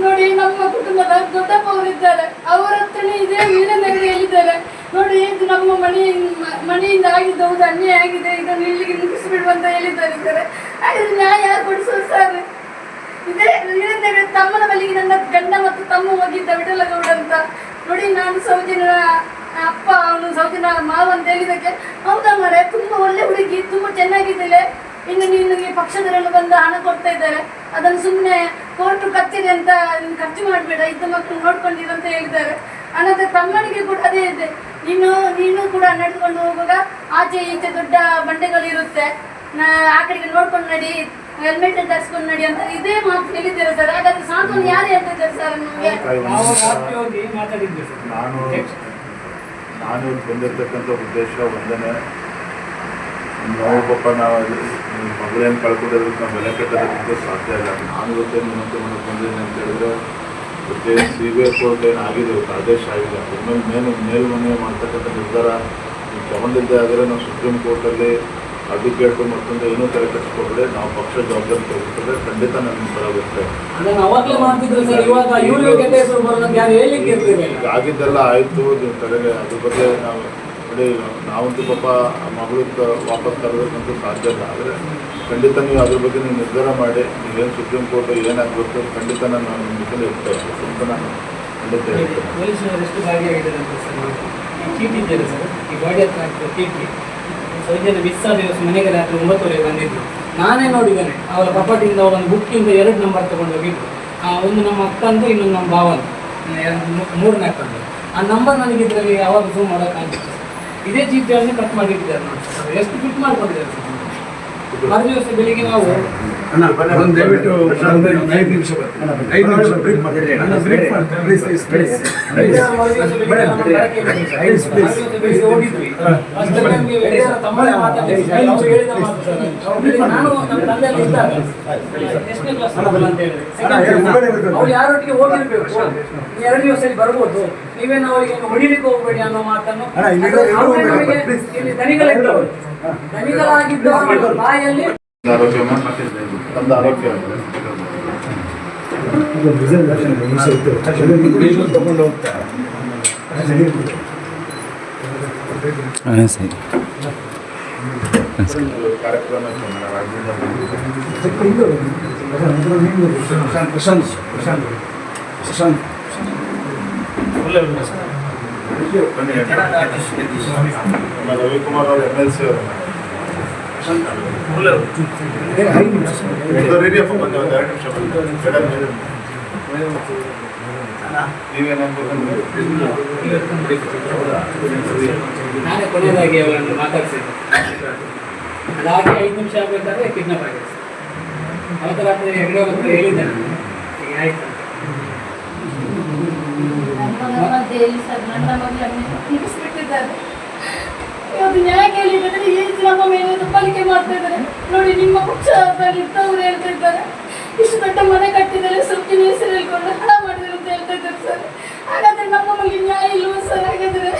ನೋಡಿ, ನಮ್ಮ ಕುಟುಂಬದ ದೊಡ್ಡಪ್ಪವರಿದ್ದಾರೆ ಅವರ ಹತ್ರನೇ ಇದೇ ವೀರನಗರಿಯಲ್ಲಿದ್ದಾರೆ. ನೋಡಿ, ಇದು ನಮ್ಮ ಮನೆ ಮನೆಯಿಂದ ಆಗಿದ್ದು ಹೌದು, ಅನ್ಯಾಯ ಆಗಿದೆ. ಇದನ್ನು ಇಲ್ಲಿಗೆ ಮುಗಿಸ್ಬಿಡು ಅಂತ ಹೇಳಿದ್ದಾರೆ ಹಾಗಾದ್ರೆ ನ್ಯಾಯ ಯಾರು ಕೊಡಿಸೋದು ಸರ್? ಇದೇ ವೀರನಗರ ತಮ್ಮನ ಬಳಿಗೆ ನನ್ನ ಗಂಡ ಮತ್ತು ತಮ್ಮ ಹೋಗಿದ್ದ ವಿಠಲಗೌಡ ಅಂತ. ನೋಡಿ, ನಾನು ಸೌಜನ್ಯ, ಅಪ್ಪ, ಅವನು ಸೌಜನ್ಯ, ಮಾವ ಅಂತ ಹೇಳಿದಕ್ಕೆ ಹೌದಾ ಮರೆ ತುಂಬ ಒಳ್ಳೆ ಹುಡುಗಿ, ತುಂಬ ಚೆನ್ನಾಗಿದ್ದಾಳೆ. ಇನ್ನು ನಿನಗೆ ಪಕ್ಷದವರೆಲ್ಲ ಬಂದು ಹಣ ಕೊಡ್ತಾ ಇದ್ದಾರೆ. ಅದನ್ನು ಸುಮ್ಮನೆ ಕೋರ್ಟು ಕತ್ತಿದೆ ಅಂತ ಖರ್ಚು ಮಾಡಬೇಡ ಇದ್ದ ಮಕ್ಕಳು ನೋಡ್ಕೊಂಡಿರು ಅಂತ ಹೇಳಿದ್ದಾರೆ. ಅನಂತರ ತಮ್ಮನಿಗೆ ಕೂಡ ಅದೇ ಇದೆ. ನೀನು ನೀನು ಕೂಡ ನಡೆದುಕೊಂಡು ಹೋಗುವಾಗ ಆಚೆ ಈಚೆ ದೊಡ್ಡ ಬಂಡೆಗಳು ಇರುತ್ತೆ. ನಾ ಆ ಕಡೆಗೆ ನೋಡ್ಕೊಂಡು ನಡಿ ಹೆಲ್ಮೆಟ್ ಧರಿಸ್ಕೊಂಡು ನಡಿ ಅಂತ ಇದೇ ಮಾತು ಹೇಳಿದ್ದೀರಾ ಸರ್. ಹಾಗಾದ್ರೆ ಸಾಂತ್ವನ ಯಾರು ಹೇಳ್ತಿದ್ದಾರೆ ಸರ್ ನಮಗೆ ನಾನು ಬಂದಿರತಕ್ಕಂಥ ಉದ್ದೇಶ ಒಂದನೇ ನೋವು ಪಾಪ ನಾವು ಮಗಳೇನು ಕಳ್ಕೊಂಡಿರೋದಕ್ಕೆ ನಾವು ಬೆಲೆ ಕಟ್ಟೋದಕ್ಕೆ ಸಾಧ್ಯ ಇಲ್ಲ. ನಾನು ಇವತ್ತೇನು ಮಾಡಕ್ಕೆ ಬಂದಿದ್ದೀನಿ ಅಂತ ಹೇಳಿದ್ರೆ ಇವತ್ತೇ ಸಿ ಬಿ ಐ ಕೋರ್ಟ್ ಏನು ಆಗಿದೆ ಇವತ್ತು ಆದೇಶ ಆಗಿದೆ ಆಮೇಲೆ ಮೇಲೆ ಮೇಲು ಮೇಲ್ಮನವಿ ಮಾಡ್ತಕ್ಕಂಥ ನಿರ್ಧಾರ ನೀವು ತಗೊಂಡಿದ್ದೆ ಆದರೆ ನಾವು ಸುಪ್ರೀಂ ಕೋರ್ಟಲ್ಲಿ ಅಡ್ವೊಕೇಟು ಮತ್ತೊಂದು ಏನೂ ತಲೆ ಕಟ್ಟಿಸ್ಕೊಂಡ್ರೆ ನಾವು ಪಕ್ಷ ಜವಾಬ್ದಾರಿ ತೆಗೆದುಕೊಂಡ್ರೆ ಖಂಡಿತ ನನ್ನ ಪರ ಆಗಿದ್ದೆಲ್ಲ ಆಯಿತು ನೀವು ತಲೆಗೆ ಅದ್ರ ಬಗ್ಗೆ ನಾವು ನೋಡಿ ನಾವಂತೂ ಪಾಪ ಮಗಳು ವಾಪಸ್ ತರಬೇಕಂತೂ ಸಾಧ್ಯ ಇಲ್ಲ. ಆದರೆ ಖಂಡಿತ ನೀವು ಅದ್ರ ಬಗ್ಗೆ ನೀವು ನಿರ್ಧಾರ ಮಾಡಿ ನೀವೇನು ಸುಪ್ರೀಂ ಕೋರ್ಟ್ ಏನಾಗಬೇಕು ಖಂಡಿತ ನಾನು ನಿಮ್ಮ ಜೊತೆ ಇರ್ತೇವೆ ಅಂತ ನಾನು ಖಂಡಿತ ಸೌಜನ್ಯ ಮಿಸ್ ಆದ ದಿವಸ ಮನೆಗೆ ರಾತ್ರಿ ಒಂಬತ್ತುವರೆಗೆ ಬಂದಿದ್ರು. ನಾನೇ ನೋಡಿದ್ದೇನೆ. ಅವರ ಕಪಾಟಿಯಿಂದ ಒಂದು ಬುಕ್ಕಿಂದ ಎರಡು ನಂಬರ್ ತಗೊಂಡು ಹೋಗಿದ್ದು ಆ, ಒಂದು ನಮ್ಮ ಅಕ್ಕಂದು ಇನ್ನೊಂದು ನಮ್ಮ ಭಾವಂದು ಮೂರನೇ ಅಕ್ಕಂದು ಆ ನಂಬರ್ ನನಗೆ ಇದರಲ್ಲಿ ಯಾವಾಗ ಝೂಮ್ ಮಾಡೋಕ್ಕಾಗಿತ್ತು ಇದೇ ಚೀಟಿಯನ್ನು ಕಟ್ ಮಾಡಿಟ್ಟಿದ್ದಾರೆ ನೋಡಿ. ಎಷ್ಟು ಫಿಟ್ ಮಾಡ್ಕೊಂಡಿದ್ದಾರೆ ಬೆಳಿಗ್ಗೆ ನಾವು ದಯವಿಟ್ಟು ಐದು ನಿಮಿಷ ಐದು ನಿಮಿಷ ಬ್ರೇಕ್. ಅವ್ರು. ಯಾರೊಟ್ಟಿಗೆ ಹೋಗಿರ್ಬೇಕು ಎರಡು ದಿವಸ ಬರ್ಬೋದು. ನೀವೇನು ಅವರಿಗೆ ಹೊಡಿಲಿಕ್ಕೆ ಹೋಗ್ಬೇಡಿ ಅನ್ನೋ ಮಾತನ್ನು. ಇಲ್ಲಿ ದನಿಗಳಿದ್ದವರು ದನಿಗಳಾಗಿದ್ದವರು ಬಾಯಲ್ಲಿ ನನ್ನ ಆರೋಗ್ಯ ನಮ್ದು ಆರೋಗ್ಯ ತಗೊಂಡು ಹೋಗ್ತಾ ಹಾಂ ಸರಿ ಕಾರ್ಯಕ್ರಮ ರಾಜ್ಯದಿಂದ ಪ್ರಶಾಂತ್ ಪ್ರಶಾಂತ್ ಪ್ರಶಾಂತ್ ಪ್ರಶಾಂತ್ ಬನ್ನಿ ನಮ್ಮ ರವಿಕುಮಾರ್ ಅವರು ಎಂ ಎಲ್ ಸಿ ಅವರು ಎರಡು ನಾನೇ ಕೊನೆಯದಾಗಿ ಅವರನ್ನು ಮಾತಾಡ್ಸಿದ್ದೆ ಅದಾಗಿ ಐದು ನಿಮಿಷ ಆಗಬೇಕಾದ್ರೆ ಕಿಡ್ನಾಪ್ ಆಗಿದೆ. ಅವತ್ತು ರಾತ್ರಿ ಹತ್ರ ಹೇಳಿದ್ದೆ. ಹೀಗೆ ಆಯ್ತು ಅಂತ. ನಮ್ಮ ಮಧ್ಯೆಯಲ್ಲಿ ಸರ್ ನನ್ನ ಮಗಳನ್ನು ಮುಗಿಸ್ಬಿಟ್ಟಿದ್ದಾರೆ ಇವತ್ತು ನ್ಯಾಯ ಕೇಳಿದ್ರೆ ಈ ರೀತಿ ನಮ್ಮ ಮೇಲೆ ದಬ್ಬಾಳಿಕೆ ಮಾಡ್ತಾ ಇದ್ದಾರೆ. ನೋಡಿ, ನಿಮ್ಮ ಪಕ್ಷದಲ್ಲಿ ಇದ್ದವರು ಹೇಳ್ತಾ ಇದ್ದಾರೆ. ಇಷ್ಟು ದೊಡ್ಡ ಮನೆ ಕಟ್ಟಿದರೆ ಸೊಪ್ಪಿನ ಹೆಸರು ಹೇಳ್ಕೊಂಡು ಹಣ ಮಾಡಿದ್ರು ಅಂತ ಹೇಳ್ತಾ ಇದ್ದಾರೆ ಸರ್. ಹಾಗಾದ್ರೆ ನಮ್ಮ ನ್ಯಾಯ ಇಲ್ವ ಸರ್? ಹಾಗಾದ್ರೆ?